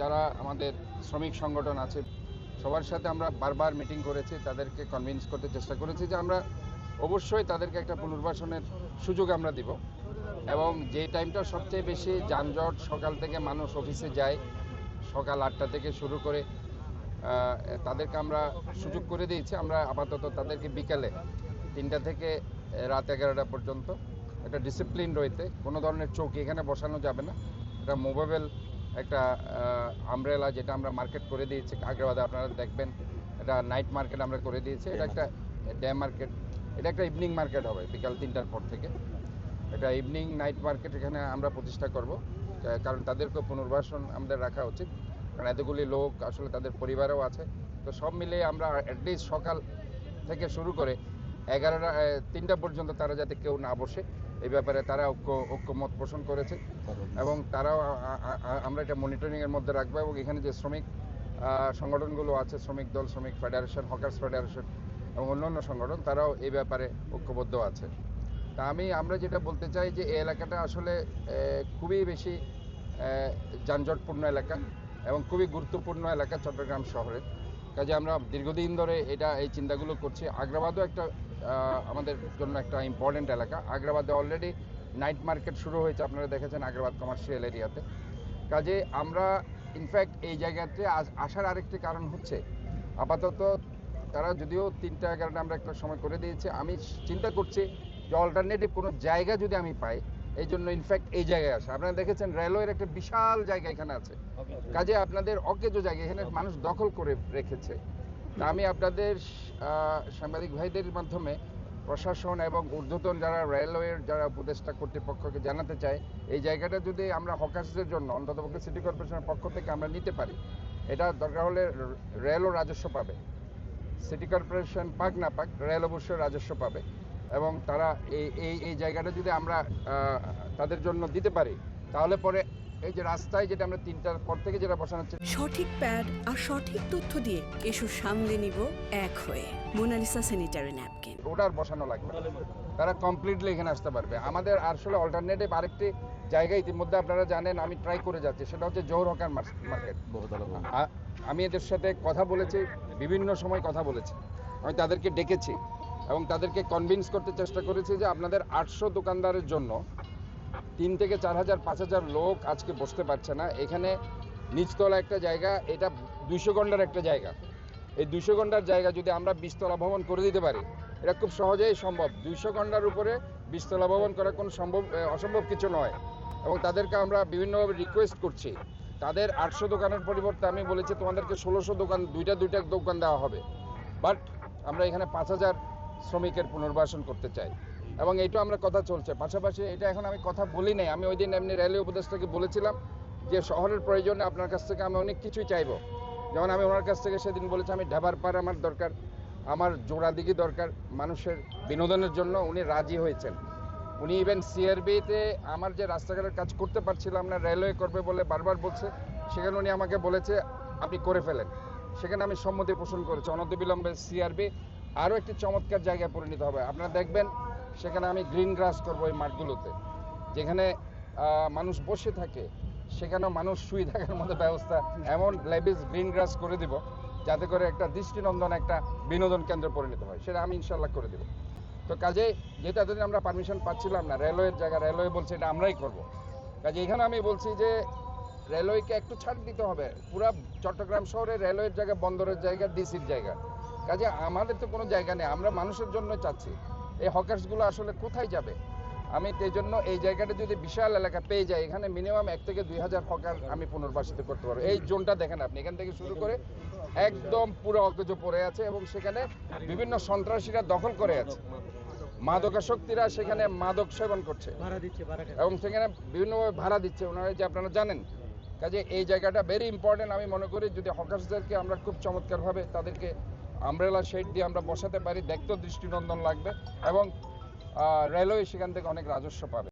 যারা আমাদের শ্রমিক সংগঠন আছে, সবার সাথে আমরা বারবার মিটিং করেছি, তাদেরকে কনভিন্স করতে চেষ্টা করেছি যে আমরা অবশ্যই তাদেরকে একটা পুনর্বাসনের সুযোগ আমরা দিব। এবং যে টাইমটা সবচেয়ে বেশি যানজট, সকাল থেকে মানুষ অফিসে যায়, সকাল আটটা থেকে শুরু করে তাদেরকে আমরা সুযোগ করে দিয়েছি। আমরা আপাতত তাদেরকে বিকালে তিনটা থেকে রাত এগারোটা পর্যন্ত একটা ডিসিপ্লিন রয়েছে। কোনো ধরনের চৌকি এখানে বসানো যাবে না। এটা মোবাইল একটা আমব্রেলা যেটা আমরা মার্কেট করে দিয়েছি, আগ্রাবাদে আপনারা দেখবেন, এটা নাইট মার্কেট আমরা করে দিয়েছি, এটা একটা ডে মার্কেট এটা একটা ইভিনিং মার্কেট হবে বিকাল তিনটার পর থেকে। এটা ইভিনিং নাইট মার্কেট এখানে আমরা প্রতিষ্ঠা করব কারণ তাদেরকে পুনর্বাসন আমাদের রাখা উচিত, কারণ এতগুলি লোক, আসলে তাদের পরিবারও আছে। তো সব মিলিয়ে আমরা অ্যাটলিস্ট সকাল থেকে শুরু করে এগারোটা তিনটা পর্যন্ত তারা যাতে কেউ না বসে, এই ব্যাপারে তারা ঐক্য, ঐক্যমত পোষণ করেছে এবং তারাও আমরা এটা মনিটরিংয়ের মধ্যে রাখব এবং এখানে যে শ্রমিক সংগঠনগুলো আছে, শ্রমিক দল, শ্রমিক ফেডারেশন হকার্স ফেডারেশন এবং অন্যান্য সংগঠন, তারাও এই ব্যাপারে ঐক্যবদ্ধ আছে। তা আমি, আমরা যেটা বলতে চাই যে এই এলাকাটা আসলে খুবই বেশি যানজটপূর্ণ এলাকা এবং খুবই গুরুত্বপূর্ণ এলাকা চট্টগ্রাম শহরের। কাজে আমরা দীর্ঘদিন ধরে এটা, এই চিন্তাগুলো করছি। আগ্রাবাদও একটা আমাদের জন্য একটা ইম্পর্টেন্ট এলাকা। আগ্রাবাদে অলরেডি নাইট মার্কেট শুরু হয়েছে আপনারা দেখেছেন আগ্রাবাদ কমার্শিয়াল এরিয়াতে কাজে আমরা ইনফ্যাক্ট এই জায়গাতে আস- আসার আরেকটি কারণ হচ্ছে আপাতত তারা যদিও তিনটা এগারোটা আমরা একটা সময় করে দিয়েছি আমি চিন্তা করছি যে অল্টারনেটিভ কোনো জায়গা যদি আমি পাই এই জন্য ইনফ্যাক্ট এই জায়গায় আসে। আপনারা দেখেছেন রেলওয়ের একটা বিশাল জায়গা এখানে আছে। কাজে আপনাদের অকেজো জায়গা এখানে মানুষ দখল করে রেখেছে। আমি আপনাদের সাংবাদিক ভাইদের মাধ্যমে প্রশাসন এবং ঊর্ধ্বতন যারা রেলওয়ের যারা উপদেষ্টা কর্তৃপক্ষকে জানাতে চাই এই জায়গাটা যদি আমরা হকার্সদের জন্য, অন্ততপক্ষে সিটি কর্পোরেশনের পক্ষ থেকে আমরা নিতে পারি, এটা দরকার হলে রেলও রাজস্ব পাবে। সিটি কর্পোরেশন পাক না পাক, রেল অবশ্যই রাজস্ব পাবে। এবং তারা এই এই জায়গাটা যদি আমরা তাদের জন্য দিতে পারি, তাহলে পরে এই যে রাস্তায় যেটা আমরা তিনটার পর থেকে যেটা বসানো হচ্ছে। সঠিক প্যাড আর সঠিক তথ্য দিয়ে এসব সামলে নিব এক হয়ে। Monalisa sanitary napkin. ওটা আর বসানো লাগবে। তারা কমপ্লিটলি এখানে আসতে পারবে। আমাদের আসলে অল্টারনেটিভ আরেকটি জায়গা ইতিমধ্যে আপনারা জানেন আমি ট্রাই করে যাচ্ছি। সেটা হচ্ছে জোহর হকার মার্কেট। আমি এদের সাথে কথা বলেছি বিভিন্ন সময় কথা বলেছি। আমি তাদেরকে ডেকেছি এবং তাদেরকে কনভিন্স করতে চেষ্টা করেছি যে আপনাদের আটশো দোকানদারের জন্য তিন থেকে চার হাজার, পাঁচ হাজার লোক আজকে বসতে পারছে না। এখানে নিচতলা একটা জায়গা, এটা দুইশো ঘণ্টার একটা জায়গা। এই দুইশো ঘণ্টার জায়গা যদি আমরা বিশতলা ভবন করে দিতে পারি, এটা খুব সহজেই সম্ভব। দুইশো ঘণ্টার উপরে বিশতলা ভবন করা কোনো সম্ভব অসম্ভব কিছু নয়। এবং তাদেরকে আমরা বিভিন্নভাবে রিকোয়েস্ট করছি। তাদের আটশো দোকানের পরিবর্তে আমি বলেছি, তোমাদেরকে ষোলোশো দোকান, দুইটা দুইটা দোকান দেওয়া হবে। বাট আমরা এখানে পাঁচ হাজার শ্রমিকের পুনর্বাসন করতে চাই। এবং এইটা আমরা কথা চলছে। পাশাপাশি এটা এখন আমি কথা বলি নাই। আমি ওই দিন এমনি রেলওয়ে উপদেষ্টাকে বলেছিলাম যে, শহরের প্রয়োজনে আপনার কাছ থেকে আমি অনেক কিছুই চাইব। যেমন আমি ওনার কাছ থেকে সেদিন বলেছি, আমি ঢাবার পার আমার দরকার, আমার জোড়া দিঘি দরকার মানুষের বিনোদনের জন্য। উনি রাজি হয়েছেন। উনি ইভেন সিআরবিতে আমার যে রাস্তাঘাটের কাজ করতে পারছিলাম না, রেলওয়ে করবে বলে বারবার বলছে, সেখানে উনি আমাকে বলেছে, আপনি করে ফেলেন। সেখানে আমি সম্মতি পোষণ করেছি। অনতিবিলম্বে সিআরবি আরও একটি চমৎকার জায়গায় পরিণত হবে। আপনারা দেখবেন সেখানে আমি গ্রিন গ্রাস করব এই মাঠগুলোতে। যেখানে মানুষ বসে থাকে, সেখানে মানুষ শুয়ে থাকার মতো ব্যবস্থা। এমন লেবিস গ্রিন গ্রাস করে দিব, যাতে করে একটা দৃষ্টিনন্দন, একটা বিনোদন কেন্দ্র পরিণত হয়। সেটা আমি ইনশাল্লাহ করে দেবো। তো কাজে, যেহেতু এতদিন আমরা পারমিশন পাচ্ছিলাম না, রেলওয়ের জায়গা, রেলওয়ে বলছে এটা আমরাই করব। কাজে এখানে আমি বলছি যে, রেলওয়েকে একটু ছাড় দিতে হবে। পুরা চট্টগ্রাম শহরে রেলওয়ের জায়গা, বন্দরের জায়গা, ডিসির জায়গা। কাজে আমাদের তো কোনো জায়গা নেই, আমরা মানুষের জন্য চাচ্ছি। এই হকার্সগুলো আসলে কোথায় যাবে? আমি এই জন্য এই জায়গাটা যদি বিশাল এলাকা পেয়ে যাই এখানে মিনিমাম এক থেকে দুই হাজার হকার আমি পুনর্বাসিত করতে পারব। এই জোনটা দেখেন আপনি এখান থেকে শুরু করে একদম পুরো অকেজো পড়ে আছে এবং সেখানে বিভিন্ন সন্ত্রাসীরা দখল করে আছে। মাদকাসক্তিরা সেখানে মাদক সেবন করছে এবং সেখানে বিভিন্নভাবে ভাড়া দিচ্ছে। ওনারা যে আপনারা জানেন কাজে এই জায়গাটা ভেরি ইম্পর্টেন্ট আমি মনে করি যদি হকার্সদেরকে আমরা খুব চমৎকারভাবে তাদেরকে আমব্রেলা শেড দিয়ে আমরা বসাতে পারি। দেখতেও দৃষ্টিনন্দন লাগবে এবং রেলওয়ে সেখান থেকে অনেক রাজস্ব পাবে।